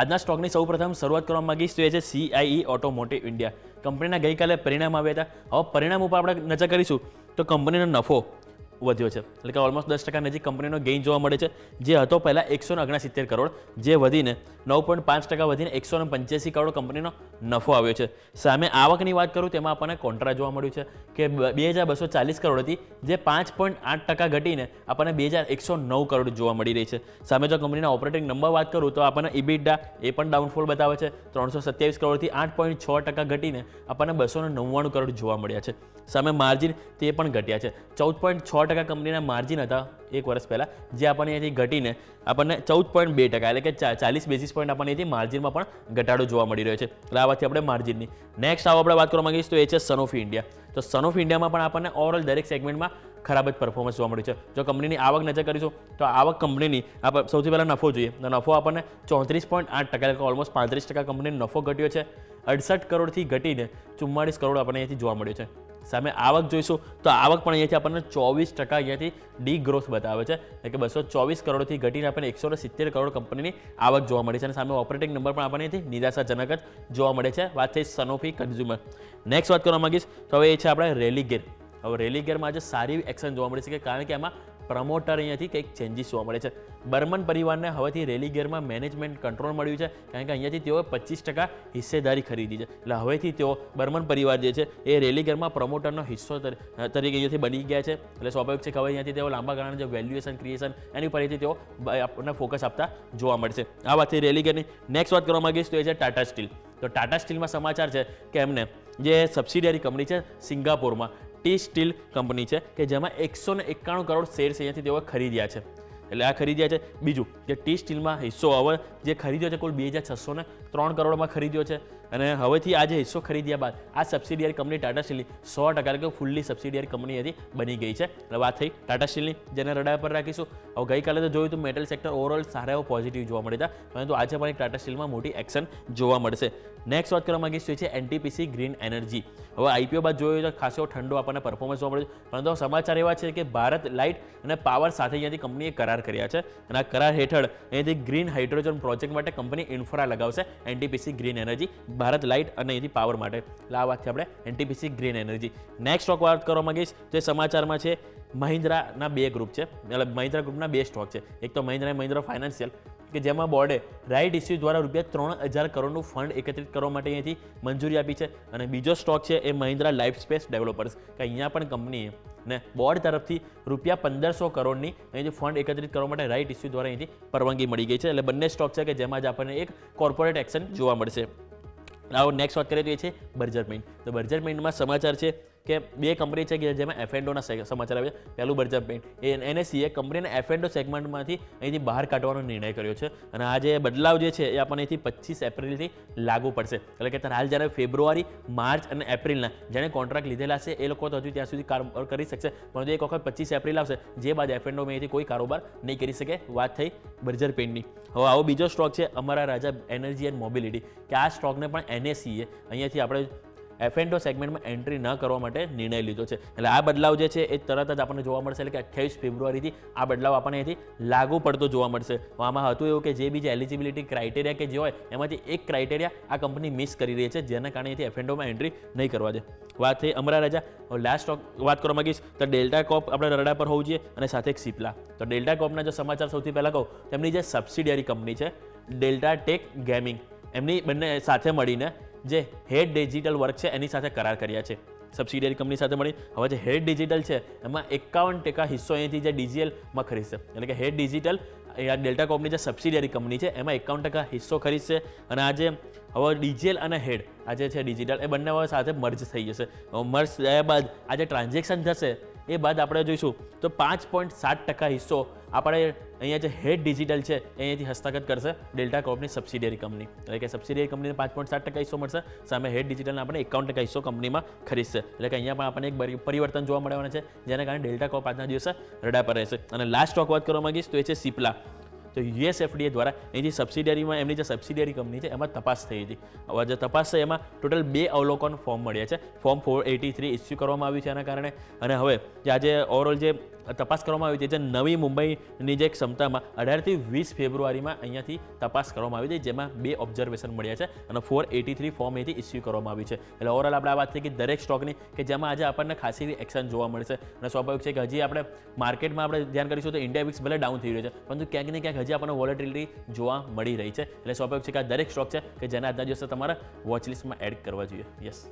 આજના સ્ટોકની સૌપ્રથમ શરૂઆત કરવા માંગીશ તો એ છે સીઆઈઈ ઓટોમોટિવ ઇન્ડિયા કંપનીના ગઈકાલે પરિણામ આવ્યા હતા. હવે પરિણામ ઉપર આપણે નજર કરીશું તો કંપનીનો નફો વધ્યો છે. એટલે કે ઓલમોસ્ટ દસ ટકા નજીક કંપનીનો ગેઇન જોવા મળે છે. જે હતો પહેલાં એકસો ઓગણસિત્તેર કરોડ, જે વધીને નવ પોઈન્ટ પાંચ ટકા વધીને એકસો પંચ્યાસી કરોડ કંપનીનો નફો આવ્યો છે. સામે આવકની વાત કરું તેમાં આપણને કોન્ટ્રા જોવા મળ્યું છે કે બે હજાર બસો ચાલીસ કરોડ હતી, જે પાંચ પોઈન્ટ આઠ ટકા ઘટીને આપણને બે હજાર એકસો નવ કરોડ જોવા મળી રહી છે. સામે જો કંપનીના ઓપરેટિંગ નંબર વાત કરું તો આપણને ઇબિડા એ પણ ડાઉનફોલ બતાવે છે. ત્રણસો સત્યાવીસ કરોડથી આઠ પોઈન્ટ છ ટકા ઘટીને આપણને બસો નવ્વાણું કરોડ જોવા મળ્યા છે. સામે માર્જિન તે પણ ઘટ્યા છે. ચૌદ પોઈન્ટ છ ટકા કંપનીના માર્જિન હતા એક વર્ષ પહેલાં, જે આપણને અહીંથી ઘટીને આપણને ચૌદ પોઈન્ટ બે ટકા એટલે કે ચાલીસ બેસિસ પોઈન્ટ આપણને અહીંથી માર્જિનમાં પણ ઘટાડો જોવા મળી રહ્યો છે. એટલે આ વાતથી આપણે માર્જિનની નેક્સ્ટ આવો આપણે વાત કરવા માંગીશ તો એ છે સન ઓફ ઇન્ડિયા તો સન ઓફ ઇન્ડિયામાં પણ આપણને ઓવરઓલ દરેક સેગમેન્ટમાં ખરાબ જ પરફોર્મન્સ જોવા મળ્યું છે. જો કંપનીની આવક નજર કરીશું, તો આવક કંપનીની આપણે સૌથી પહેલાં નફો જોઈએ. તો નફો આપણને ચોત્રીસ પોઈન્ટ આઠ ટકા ઓલમોસ્ટ પાંત્રીસ ટકા કંપનીનો નફો ઘટ્યો છે. અડસઠ કરોડથી ઘટીને ચુમ્માળીસ કરોડ આપણને અહીંથી જોવા મળ્યો છે. સામે આવક જોઈશું. તો આવક પણ અહીંયાથી આપણને ચોવીસ ટકા અહીંયાથી ડી ગ્રોથ બતાવે છે. એટલે કે બસો ચોવીસ કરોડથી ઘટીને આપણને એકસો સિત્તેર કરોડ કંપનીની આવક જોવા મળી છે. અને સામે ઓપરેટિંગ નંબર પણ આપણને અહીંથી નિરાશાજનક જ જોવા મળે છે. વાત થઈ સનોફી કન્ઝ્યુમર નેક્સ્ટ વાત કરવા માંગીશ, તો હવે એ છે આપણે રેલી ગેર હવે રેલી ગેરમાં આજે સારી એક્શન જોવા મળી છે કે કારણ કે એમાં પ્રમોટર અહીંયાથી કંઈક ચેન્જીસ જોવા મળે છે. બર્મન પરિવારને હવેથી રેલી ગેરમાં મેનેજમેન્ટ કંટ્રોલ મળ્યું છે. કારણ કે અહીંયાથી તેઓએ પચીસ ટકા હિસ્સેદારી ખરીદી છે. એટલે હવેથી તેઓ બર્મન પરિવાર જે છે એ રેલી ગેરમાં પ્રમોટરનો હિસ્સો તર- તરીકે અહીંયાથી બની ગયા છે. એટલે સ્વાભાવિક છે કે હવે અહીંયાથી તેઓ લાંબા ગાળાના જે વેલ્યુએશન ક્રિએશન એની પરથી તેઓ આપણને ફોકસ આપતા જોવા મળશે. આ વાતથી રેલી ગેરની. નેક્સ્ટ વાત કરવા માંગીશ તો એ છે ટાટા સ્ટીલ તો ટાટા સ્ટીલમાં સમાચાર છે કે એમને જે સબસિડિયરી કંપની છે સિંગાપોરમાં ટી સ્ટીલ કંપની છે કે જેમાં એકસો એકાણું કરોડ શેર્સ અહીંયાથી તેઓએ ખરીદ્યા છે. એટલે આ ખરીદ્યા છે. બીજું કે ટી સ્ટીલમાં હિસ્સો હવે જે ખરીદ્યો છે, કુલ બે હજાર છસો ને ત્રણ કરોડમાં ખરીદ્યો છે. અને હવેથી આ જે હિસ્સો ખરીદ્યા બાદ, આ સબસિડિયરી કંપની ટાટા સ્ટીલની સો ટકા કે ફૂલ્લી સબસિડિયરી કંપની હતી બની ગઈ છે. એટલે વાત થઈ ટાટા સ્ટીલની જેને રડાર પર રાખીશું. હવે ગઈકાલે તો જોયું તો મેટલ સેક્ટર ઓવરઓલ સારા એવો પોઝિટિવ જોવા મળ્યા હતા. પરંતુ આજે પણ ટાટા સ્ટીલમાં મોટી એક્શન જોવા મળશે. નેક્સ્ટ વાત કરવા માંગીશ છે એનટીપીસી ગ્રીન એનર્જી હવે આઈપીઓ બાદ જોયું તો ખાસો ઠંડો આપણને પરફોર્મન્સ જોવા મળે છે. પરંતુ સમાચાર એવા છે કે ભારત લાઇટ અને પાવર સાથે અહીંયાથી કંપનીએ કરાર કર્યા છે અને આ કરાર હેઠળ અહીંથી ગ્રીન હાઇડ્રોજન પ્રોજેક્ટ માટે company infra લગાવશે, NTPC green energy, Bharat light અને અહીંથી પાવર માટે. એટલે આ વાતથી આપણે, NTPC green energy. Next stock વાત કરવા માંગીશ એ સમાચારમાં છે, મહિન્દ્રાના બે ગ્રુપ છે. એટલે મહિન્દ્રા ગ્રુપના બે સ્ટોક છે. એક તો મહિન્દ્રા મહિન્દ્રા ફાઇનાન્શિયલ કે જેમાં બોર્ડે રાઇટ ઇસ્યુ દ્વારા રૂપિયા ત્રણ હજાર કરોડનું ફંડ એકત્રિત કરવા માટે અહીંયાથી મંજૂરી આપી છે. અને બીજો સ્ટોક છે, એ મહિન્દ્રા લાઇફ સ્પેસ ડેવલપર્સ કે અહીંયા પણ કંપનીએ ને બોર્ડ તરફથી રૂપિયા પંદરસો કરોડની અહીંથી ફંડ એકત્રિત કરવા માટે રાઇટ ઇસ્યુ દ્વારા અહીંથી પરવાનગી મળી ગઈ છે. એટલે બંને સ્ટોક છે કે જેમાં જ આપણને એક કોર્પોરેટ એક્શન જોવા મળશે. આવો નેક્સ્ટ વાત કરીએ તો એ છે બર્જર પેઇન્ટ તો બર્જર પેઇન્ટમાં સમાચાર છે કે બે કંપની છે કે જેમાં એફએન્ડોના સમાચાર આવે છે. પહેલું બર્જર પેન્ટ એ એનએસસીએ કંપનીને એફએન્ડો સેગમેન્ટમાંથી અહીંથી બહાર કાઢવાનો નિર્ણય કર્યો છે. અને આ જે બદલાવ જે છે એ આપણને અહીંથી પચીસ એપ્રિલથી લાગુ પડશે. એટલે કે હાલ જ્યારે ફેબ્રુઆરી, માર્ચ અને એપ્રિલના જેણે કોન્ટ્રાક્ટ લીધેલા છે, એ લોકો તો હજુ ત્યાં સુધી કારોબાર કરી શકશે. પરંતુ એક વખત પચીસ એપ્રિલ આવશે, જે બાદ એફએન્ડોમાં અહીંથી કોઈ કારોબાર નહીં કરી શકે. વાત થઈ બર્જર પેઇન્ટની હવે આવો બીજો સ્ટોક છે અમારા રાજા એનર્જી એન્ડ મોબિલિટી કે આ સ્ટોકને પણ એનએસસીએ અહીંયાથી આપણે એફએન્ડો સેગમેન્ટમાં એન્ટ્રી ન કરવા માટે નિર્ણય લીધો છે. એટલે આ બદલાવ જે છે, એ તરત જ આપણને જોવા મળશે, એટલે કે અઠ્યાવીસ ફેબ્રુઆરીથી આ બદલાવ આપણને અહીંથી લાગુ પડતો જોવા મળશે. આમાં હતું એવું કે જે બીજા એલિજિબિલિટી ક્રાઇટેરિયા કે જે હોય, એમાંથી એક ક્રાઇટેરિયા આ કંપની મિસ કરી રહી છે, જેના કારણે અહીંથી એફએન્ડોમાં એન્ટ્રી નહીં કરવા દે. વાત થઈ અમરા રાજા. લાસ્ટ વાત કરવા માંગીશ. તો ડેલ્ટા કોપ આપણે રડા પર હોવું જોઈએ, અને સાથે એક સિપ્લા તો ડેલ્ટા કોપના જો સમાચાર સૌથી પહેલાં કહું, તેમની જે સબસિડિયરી કંપની છે ડેલ્ટા ટેક ગેમિંગ એમની બંને સાથે મળીને જે હેડ ડિજિટલ વર્ક છે, એની સાથે કરાર કર્યા છે. સબસિડિયરી કંપની સાથે મળી. હવે જે હેડ ડિજિટલ છે, એમાં એકાવન ટકા હિસ્સો અહીંથી જે ડીજીએલમાં ખરીદશે. એટલે કે હેડ ડિજિટલ એ આ ડેલ્ટા કોપની જે સબસિડિયરી કંપની છે, એમાં એકાવન ટકા હિસ્સો ખરીદશે. અને આજે હવે ડીજીએલ અને હેડ આજે છે ડિજિટલ એ બંને હવે સાથે મર્જ થઈ જશે. મર્જ થયા બાદ આ ટ્રાન્ઝેક્શન થશે એ બાદ આપણે જોઈશું તો પાંચ પોઈન્ટ સાત ટકા હિસ્સો આપણે અહીંયા જે હેડ ડિજિટલ છે અહીંયાથી હસ્તગત કરશે ડેલ્ટા કોર્પની સબસિડિયરી કંપની એટલે કે સબસિડિયરી કંપનીને પાંચ પોઈન્ટ સાત ટકા હિસ્સો મળશે, સામે હેડ ડિજિટલને આપણે એકાવન ટકા હિસ્સો કંપનીમાં ખરીદશે. એટલે કે અહીંયા પણ આપણને એક પરિવર્તન જોવા મળવાના છે, જેના કારણે ડેલ્ટા કોપ આજના દિવસે રડા પર રહેશે. અને લાસ્ટ સ્ટોક વાત કરવા માંગીશ તો એ છે સિપ્લા તો યુએસએફડીએ દ્વારા એની સબસિડિયરીમાં એમની જે સબસિડિયરી કંપની છે, એમાં તપાસ થઈ હતી. હવે જે તપાસ છે, એમાં ટોટલ બે અવલોકન ફોર્મ મળ્યા છે. Form four eighty three issue કરવામાં આવ્યું છે એના કારણે. અને હવે જે આજે ઓવરઓલ જે તપાસ કરવામાં આવી હતી, જે નવી મુંબઈની જે ક્ષમતામાં અઢારથી વીસ ફેબ્રુઆરીમાં અહીંયાથી તપાસ કરવામાં આવી હતી, જેમાં બે ઓબ્ઝર્વેશન મળ્યા છે. અને ફોર એટી થ્રી ફોર્મ અહીંથી ઇસ્યુ કરવામાં આવ્યું છે. એટલે ઓવરઓલ આપણે આ વાત થઈ કે દરેક સ્ટોકની કે જેમાં આજે આપણને ખાસી એવી એક્શન જોવા મળશે અને સ્વાભાવિક છે કે હજી આપણે માર્કેટમાં આપણે ધ્યાન કરીશું તો ઇન્ડિયા વિક્સ ભલે ડાઉન થઈ રહ્યો છે, પરંતુ ક્યાંક ને ક્યાંક હજી આપણને વોલેટિલિટી જોવા મળી રહી છે. એટલે સ્વાભાવિક છે કે આ દરેક સ્ટોક છે કે જેના આજના દિવસે તમારા વોચ લિસ્ટમાં એડ કરવા જોઈએ. યસ